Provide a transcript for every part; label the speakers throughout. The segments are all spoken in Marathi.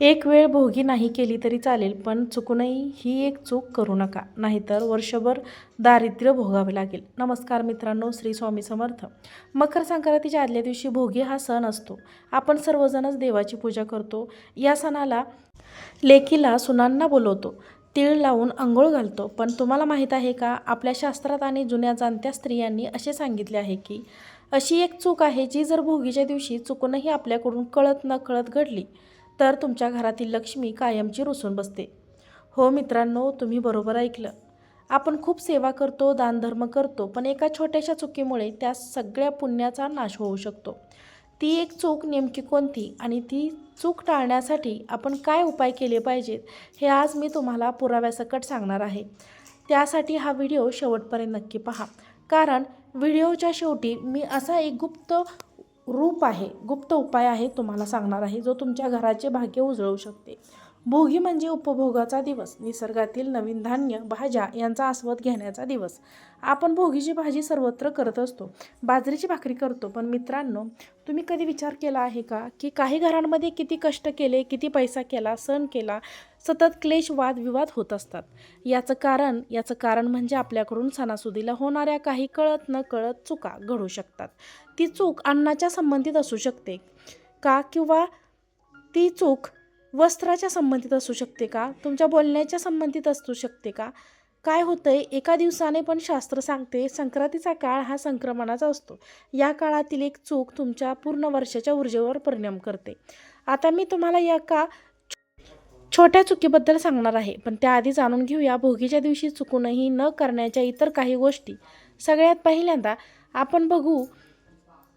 Speaker 1: एक वेळ भोगी नाही केली तरी चालेल पण चुकूनही ही एक चूक करू नका नाहीतर वर्षभर दारिद्र्य भोगावे लागेल. नमस्कार मित्रांनो श्री स्वामी समर्थ. मकर संक्रांतीच्या आदल्या दिवशी भोगी हा सण असतो. आपण सर्वजणच देवाची पूजा करतो. या सणाला लेकीला सुनांना बोलवतो. तीळ लावून आंघोळ घालतो. पण तुम्हाला माहीत आहे का आपल्या शास्त्रात आणि जुन्या जाणत्या स्त्रियांनी असे सांगितले आहे की अशी एक चूक आहे जी जर भोगीच्या दिवशी चुकूनही आपल्याकडून कळत न कळत घडली तर तुमच्या घरातील लक्ष्मी कायमची रुसून बसते. हो मित्रांनो तुम्ही बरोबर ऐकलं. आपण खूप सेवा करतो दानधर्म करतो पण एका छोट्याशा चुकीमुळे त्या सगळ्या पुण्याचा नाश होऊ शकतो. ती एक चूक नेमकी कोणती आणि ती चूक टाळण्यासाठी आपण काय उपाय केले पाहिजेत हे आज मी तुम्हाला पुराव्यासकट सांगणार आहे. त्यासाठी हा व्हिडिओ शेवटपर्यंत नक्की पहा. कारण व्हिडिओच्या शेवटी मी असा एक गुप्त रूप आहे गुप्त उपाय आहे तुम्हाला सांगणार आहे जो तुमच्या घराचे भाग्य उजळवू शकते. भोगी म्हणजे उपभोगाचा दिवस निसर्गातील नवीन धान्य भाज्या यांचा आस्वाद घेण्याचा दिवस. आपण भोगीची भाजी सर्वत्र करत असतो बाजरीची भाकरी करतो पण मित्रांनो तुम्ही कधी विचार केला आहे का की काही घरांमध्ये किती कष्ट केले किती पैसा केला सण केला सतत क्लेश वादविवाद होत असतात. याचं कारण याचं कारण म्हणजे आपल्याकडून सणासुदीला होणाऱ्या काही कळत न कळत चुका घडू शकतात. ती चूक अन्नाच्या संबंधित असू शकते का किंवा ती चूक वस्त्राच्या संबंधित असू शकते का? तुमच्या बोलण्याच्या संबंधित असू शकते का? काय होतंय? एका दिवसाने पण शास्त्र सांगते संक्रांतीचा काळ हा संक्रमणाचा असतो. या काळातील एक चूक तुमच्या पूर्ण वर्षाच्या ऊर्जेवर परिणाम करते. आता मी तुम्हाला या का छोट्या चुकीबद्दल सांगणार आहे पण त्याआधी जाणून घेऊया भोगीच्या दिवशी चुकूनही न करण्याच्या इतर काही गोष्टी. सगळ्यात पहिल्यांदा आपण बघू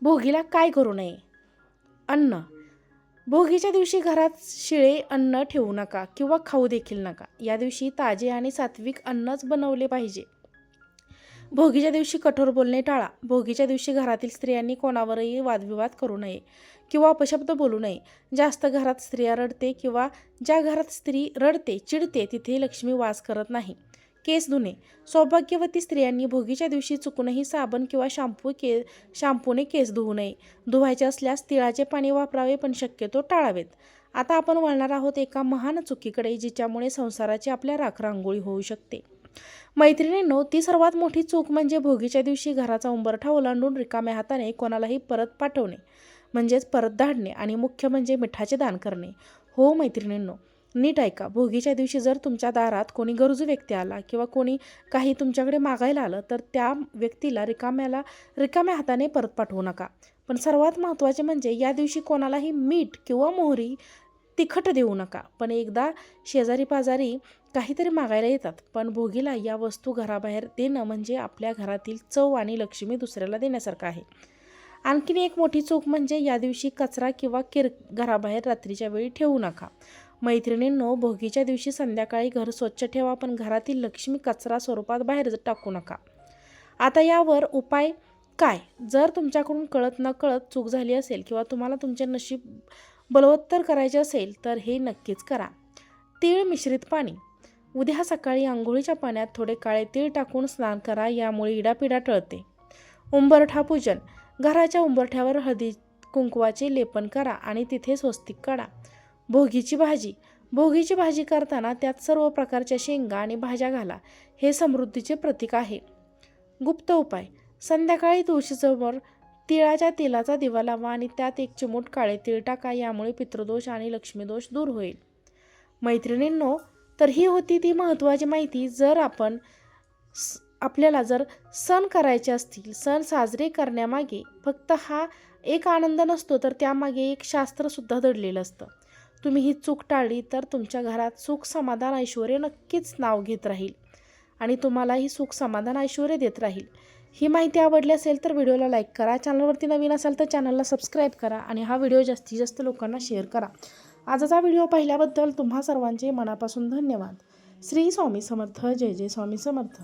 Speaker 1: भोगीला काय करू नये. अन्न. भोगीच्या दिवशी घरात शिळे अन्न ठेवू नका किंवा खाऊ देखील नका. या दिवशी ताजे आणि सात्विक अन्नच बनवले पाहिजे. भोगीच्या दिवशी कठोर बोलणे टाळा. भोगीच्या दिवशी घरातील स्त्रियांनी कोणावरही वादविवाद करू नये किंवा अपशब्द बोलू नये. जास्त घरात स्त्रिया रडते किंवा ज्या घरात स्त्री रडते चिडते तिथे लक्ष्मी वास करत नाही. केस धुणे. सौभाग्यवती स्त्रियांनी भोगीच्या दिवशी चुकूनही साबण किंवा शॅम्पू के शॅम्पूने केस धुवू नये. धुवायचे असल्यास तिळाचे पाणी वापरावे पण शक्यतो टाळावेत. आता आपण वळणार आहोत एका महान चुकीकडे जिच्यामुळे संसाराची आपल्या राखरांगोळी होऊ शकते. मैत्रिणींनो ती सर्वात मोठी चूक म्हणजे भोगीच्या दिवशी घराचा उंबरठा ओलांडून रिकाम्या हाताने कोणालाही परत पाठवणे म्हणजेच परत धाडणे आणि मुख्य म्हणजे मिठाचे दान करणे. हो मैत्रिणींनो नीट ऐका भोगीच्या दिवशी जर तुमच्या दारात कोणी गरजू व्यक्ती आला किंवा कोणी काही तुमच्याकडे मागायला आलं तर त्या व्यक्तीला रिकाम्याला रिकाम्या हाताने परत पाठवू नका. पण सर्वात महत्त्वाचे म्हणजे या दिवशी कोणालाही मीठ किंवा मोहरी तिखट देऊ नका. पण एकदा शेजारी पाजारी काहीतरी मागायला येतात. पण भोगीला या वस्तू घराबाहेर देणं म्हणजे आपल्या घरातील चव आणि लक्ष्मी दुसऱ्याला देण्यासारखं आहे. आणखीन एक मोठी चूक म्हणजे या दिवशी कचरा किंवा किर घराबाहेर रात्रीच्या वेळी ठेवू नका. मैत्रिणींनो भोगीच्या दिवशी संध्याकाळी घर स्वच्छ ठेवा पण घरातील लक्ष्मी कचरा स्वरूपात बाहेर टाकू नका. आता यावर उपाय काय? जर तुमच्याकडून कळत न कळत चूक झाली असेल किंवा तुम्हाला तुमचे नशीब बलवत्तर करायचे असेल तर हे नक्कीच करा. तीळ मिश्रित पाणी. उद्या सकाळी आंघोळीच्या पाण्यात थोडे काळे तीळ टाकून स्नान करा यामुळे इडापिडा टळते. उंबरठा पूजन. घराच्या उंबरठ्यावर हळदी कुंकवाचे लेपन करा आणि तिथे स्वस्तिक काढा. भोगीची भाजी. भोगीची भाजी करताना त्यात सर्व प्रकारच्या शेंगा आणि भाज्या घाला. हे समृद्धीचे प्रतीक आहे. गुप्त उपाय. संध्याकाळी तुळशीसमोर तिळाच्या तेलाचा दिवा लावा आणि त्यात एक चिमूट काळे तिळ टाका यामुळे पितृदोष आणि लक्ष्मीदोष दूर होईल. मैत्रिणींनो तर ही होती ती महत्त्वाची माहिती. जर आपण स- आपल्याला जर सण करायचे असतील सण साजरे करण्यामागे फक्त हा एक आनंद नसतो तर त्यामागे एक शास्त्रसुद्धा दडलेलं असतं. तुम्ही ही चूक टाळली तर तुमच्या घरात सुख समाधान ऐश्वर नक्कीच नाव घेत राहील. आणि तुम्हालाही सुख समाधान ऐश्वर देत राहील. ही माहिती आवडली असेल तर व्हिडिओला लाईक करा. चॅनलवरती नवीन असाल तर चॅनलला सबस्क्राईब करा आणि हा व्हिडिओ जास्तीत जास्त लोकांना शेअर करा. आजचा व्हिडिओ पाहिल्याबद्दल तुम्हा सर्वांचे मनापासून धन्यवाद. श्री स्वामी समर्थ. जय जय स्वामी समर्थ.